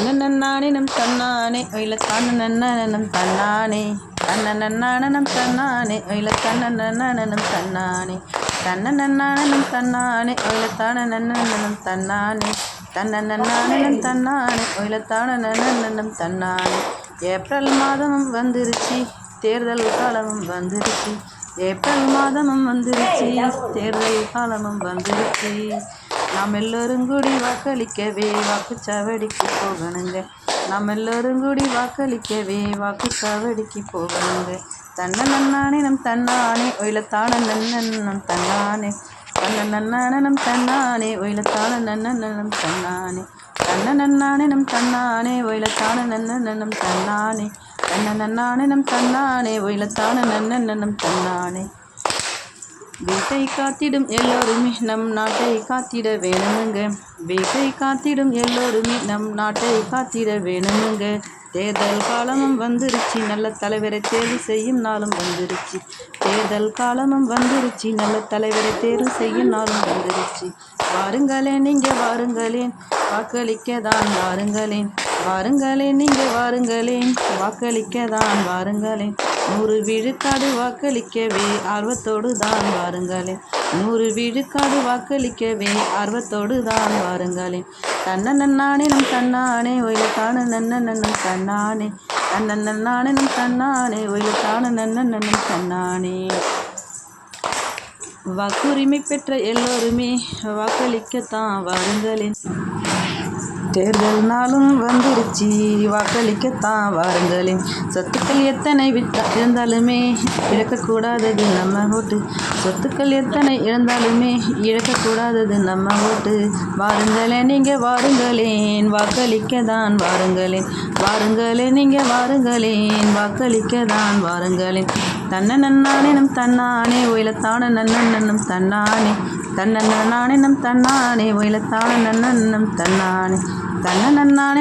தன்னன்னானினம் தன்னானே ஒயில தானனன்னனம் தன்னானே தன்னனன்னானனம் தன்னானே ஒயில தன்னனன்னனம் தன்னானே தன்னனன்னானனம் தன்னானே ஒயில தானனன்னனம் தன்னானே தன்னனன்னானனம் தன்னானே ஒயில தானனன்னனம் தன்னானே ஏப்ரல் மாதமும் வந்துருச்சு. தேர்தல் காலமும் வந்துருச்சு. ஏப்ரல் மாதமும் வந்துருச்சு. தேர்தல் காலமும் வந்துருச்சு. நாம் எல்லோரும் கூடி வாக்களிக்கவே வாக்குச்சாவடிக்கு போகணுங்க. நாம் எல்லோரும் கூடி வாக்களிக்கவே வாக்குச்சாவடிக்கு போகணுங்க. தன்ன நன்னானே நம் தன்னானே ஒயிலத்தான நன்னன் நம் தன்னானே. தன்ன நன்னானே நம் தன்னானே ஒயிலத்தான நன்னன் நம் தன்னானே. தன்ன நன்னானே நம் தன்னானே ஒயிலத்தான நன்னன் நம் தன்னானே. தன்ன நன்னானே நம் தன்னானே ஒயிலத்தான நன்னன் நம் தன்னானே. வீட்டை காத்திடும் எல்லோருமே நம் நாட்டை காத்திட வேணுமுங்க. வீட்டை காத்திடும் எல்லோருமே நம் நாட்டை காத்திட வேணுமுங்க. தேர்தல் காலமும் வந்துருச்சு நல்ல தலைவரை தேர்வு செய்யும் நாளும் வந்துருச்சு. தேர்தல் காலமும் வந்துருச்சு நல்ல தலைவரை தேர்வு செய்யும் நாளும் வந்துருச்சு. வாருங்களேன் நீங்கள் வாருங்களேன் வாக்களிக்க தான் வாருங்களேன். வாருங்களேன் நீங்கள் வாருங்களேன் வாக்களிக்க தான் வாருங்களேன். நூறு விழுக்காடு வாக்களிக்கவே ஆர்வத்தோடு தான் வாருங்களேன் நூறு விழுக்காடு வாக்களிக்கவே ஆர்வத்தோடு தான் வாருங்களேன் தன்ன நன்னானே நம் தன்னானே ஒயில தான நன்ன நன்னும் தன்னானே. தன்ன நன்னானே நம் தன்னானே ஒயில நன்ன நன்னும் தன்னானே. வாக்குரிமை பெற்ற எல்லோருமே வாக்களிக்கத்தான் வாருங்களேன் தேர்தல் நாளும் வந்துருச்சு வாக்களிக்கத்தான் வாருங்களேன். சொத்துக்கள் எத்தனை விட்டா இருந்தாலுமே இழக்கக்கூடாதது நம்ம ஓட்டு. சொத்துக்கள் எத்தனை இழந்தாலுமே இழக்கக்கூடாதது நம்ம ஓட்டு. வாருங்களேன் நீங்கள் வாருங்களேன். வாக்களிக்க தான் வாருங்களேன். வாருங்களேன் நீங்கள் வாருங்களேன். வாக்களிக்க தான் வாருங்களேன். தன்ன நன்னானே நம் தன்னானே. நன்னன் அன்னும் தன்னானே. தன்ன நம் தன்னானே ஒயிலத்தான நன்னன்னம் தன்னானே. தன்ன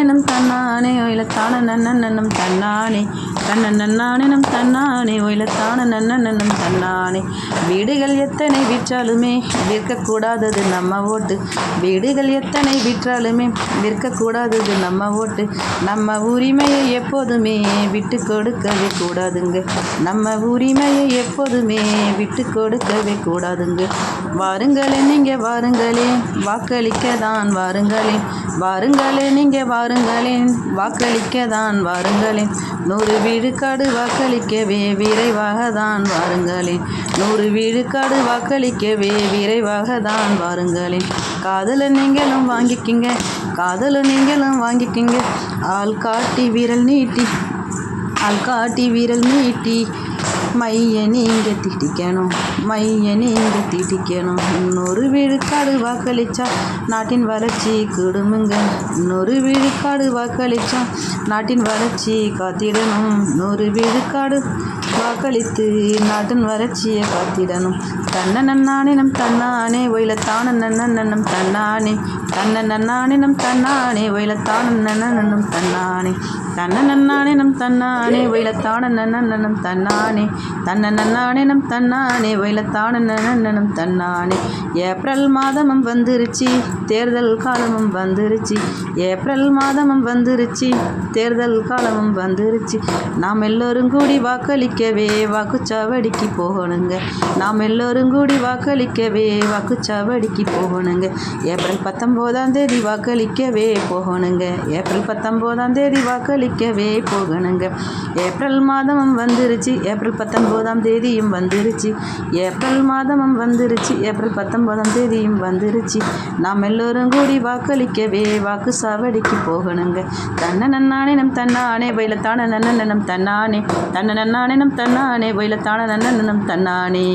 நம் தன்னானே ஒயிலத்தான நன்னன்னம் தன்னானே. கண்ணன் நன்னானே நம் தன்னானே ஒயிலத்தான நன்னன்னம் தன்னானே. வீடுகள் எத்தனை விற்றாலுமே விற்கக்கூடாதது நம்ம ஓட்டு. வீடுகள் எத்தனை விற்றாலுமே விற்கக்கூடாதது நம்ம ஓட்டு. நம்ம உரிமையை எப்போதுமே விட்டு கொடுக்கவே கூடாதுங்க. நம்ம உரிமையை எப்போதுமே விட்டு கொடுக்கவே கூடாதுங்க. வாருங்களே நீங்கள் வாருங்களே வாக்களிக்க தான் வாருங்களே வாருங்களே நீங்கள் வாருங்களேன் வாக்களிக்க தான் வாருங்களேன். நூறு விழுக்காடு வாக்களிக்கவே விரைவாக தான் வாருங்களேன் நூறு விழுக்காடு வாக்களிக்கவே விரைவாக தான் வாருங்களேன் காதலை நீங்களும் வாங்கிக்கிங்க காதலை நீங்களும் வாங்கிக்கிங்க. ஆள் காட்டி விரல் நீட்டி ஆள் காட்டி விரல் நீட்டி மைய நீங்க திட்டிக்கணும் மைய நீங்க திட்டிக்கணும். இன்னொரு விழுக்காடு வாக்களிச்சா நாட்டின் வளர்ச்சி குடும்பங்க இன்னொரு விழுக்காடு வாக்களிச்சா நாட்டின் வளர்ச்சி காத்திடணும். இன்னொரு விழுக்காடு வாக்களித்து நாட்டின் வளர்ச்சியை காத்திடணும். தன்ன நன்னானே நம் தன்னானே ஒயில தான நன்னம் தன்னானே. தன்ன நன்னானே நம் தன்னானே ஒயில தான நன்னம் தன்னானே. தன்ன நன்னானே நம் தன்னானே வயலத்தான நன்னம் தன்னானே தன்ன நன்னானே நம் தன்னானே வயலத்தான நன்னம் தன்னானே. ஏப்ரல் மாதமும் வந்துருச்சு தேர்தல் காலமும் வந்துருச்சு ஏப்ரல் மாதமும் வந்துருச்சு தேர்தல் காலமும் வந்துருச்சு. நாம் எல்லோரும் கூடி வாக்களிக்கவே வாக்குச்சாவடிக்கு போகணுங்க. நாம் எல்லோரும் கூடி வாக்களிக்கவே வாக்குச்சாவடிக்கு போகணுங்க. ஏப்ரல் பத்தொம்போதாம் தேதி வாக்களிக்கவே போகணுங்க. ஏப்ரல் பத்தொம்போதாம் தேதி வைக்கவே போகணுங்க. ஏப்ரல் மாதமும் வந்துருச்சு. ஏப்ரல் பத்தொன்பதாம் தேதியும் வந்துருச்சு. ஏப்ரல் மாதமும் வந்துருச்சு. ஏப்ரல் பத்தொன்பதாம் தேதியும் வந்துருச்சு. நாம் எல்லோரும் கூடி வாக்களிக்கவே வாக்கு சாவடிக்கு போகணுங்க. தன்ன நன்னானே நம் தன்னானே வயலத்தான நன்ன நம் தன்னானே. தன்ன நன்னானே நம் தன்னானே வயலத்தான நன்ன நம் தன்னானே.